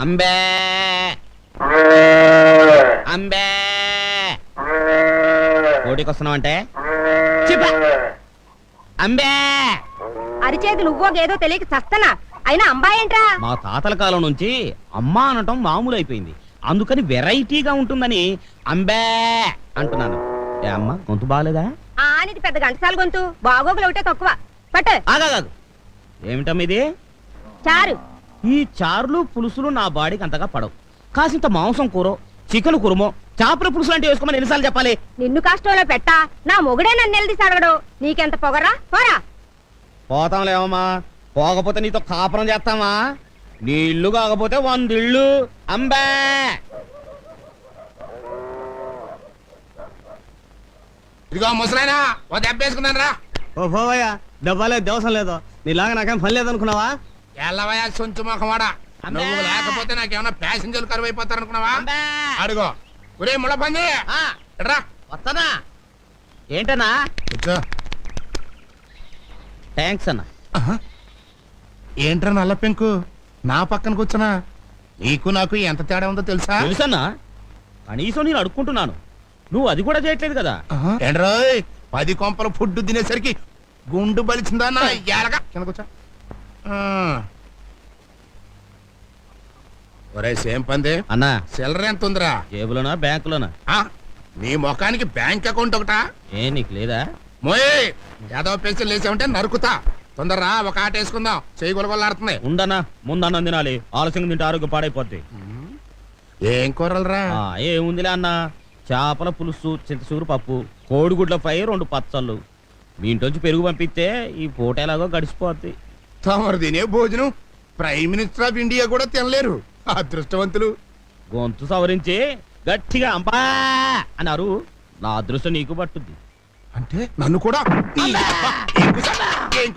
అంబే. అంబే. కోటికి వస్తున్నావంటే అంబే. అరిచేది నువ్వో గేదో తెలియక చస్తనా? అయినా అంబాయి ఏంట్రా? మా తాతల కాలం నుంచి అమ్మ అనటం మామూలు అయిపోయింది అందుకని వెరైటీగా ఉంటుందని అంబే అంటున్నాను. ఏ అమ్మ గొంతు బాగాలేదా ఆ నీది పెద్ద గంటసాల గొంతు. బాగోగులు ఒకటే తక్కువ. పట్టు. ఆగాగాగు. ఏమిటమ్మ ఇది? చారు. ఈ చారులు పులుసులు నా బాడీకి అంతగా పడవు. కాసింత మాంసం కూర చికెన్ కురుమో చేపల పులుసు లాంటివి వేసుకోమని ఎన్నిసార్లు చెప్పాలి? నిన్ను కష్టంలో పెట్టా నా మొగుడే నన్ను నిలదీసి అడగడు నీకెంత పొగరా పోరా. పోతాంలేమమ్మా పోకపోతే నీతో కాపురం చేస్తామా? నీ ఇల్లు కాకపోతే వంద ఇళ్ళు. అంబే! ఇదిగో ముసలాయనా ఓ దెబ్బేసుకున్నాను రా ఓ పోవయ్యా డబ్బాలేదు దేవసం లేదు. నీలాగా నాకేం పని లేదనుకున్నావా? ఎల్లవయ్యా సొంచు మొఖమాడా. నువ్వు లేకపోతే నాకేమన్నా ప్యాసింజర్లు కరువు అయిపోతారు అనుకున్నావా అడుగో. ఒరే ముళ్ళ పంది ఆ, రా వస్తానా ఏంటన్నా? థ్యాంక్స్ అన్న. ఏంట్రా నల్ల పెంకు? నా పక్కన కూర్చున్నా. నీకు నాకు ఎంత తేడా ఉందో తెలుసా? తెలుసన్నా? కనీసం నేను అడుక్కుంటున్నాను. నువ్వు అది కూడా చేయట్లేదు కదా. ఆహా. ఏంట్రోయ్ పది కొంపల ఫుడ్ తినేసరికి గుండు బలిచిందా నా ఎలగా కింద కూర్చో. ఒరే సేమ్ పంది. అన్నా. సిల్లర ఎంత ఉందిరా జేబులోనా బ్యాంకులోనా? ఆ, నీ ముఖానికి బ్యాంక్ అకౌంట్ ఒకటా? ఏ నీకు లేదా? మోయ్! ఏదో పెన్సిల్ లేచామంటే నరుకుతా. తొందరరా ఒక ఆట వేసుకుందాం. చేయి గొలగొల్లాడుతుంది. ఉండన్నా ముందన్నం తినాలి. ఆలస్యం తింటే ఆరోగ్యం పాడైపోద్ది. ఏం కూరలరా? ఆ, ఏముందిలే అన్న. చేపల పులుసు చింతసూరు పప్పు కోడిగుడ్ల ఫ్రై రెండు పచ్చళ్ళు. మీ ఇంట్లోంచి పెరుగు పంపిస్తే ఈ పూట ఎలాగో గడిచిపోద్ది. తమరు తినే భోజనం ప్రైమ్ మినిస్టర్ ఆఫ్ ఇండియా కూడా తినలేరు. అదృష్టవంతులు. గొంతు సవరించి గట్టిగా అంబా అన్నారు. నా అదృష్టం నీకు పట్టుద్ది. అంటే నన్ను కూడా? ఈ- ఏం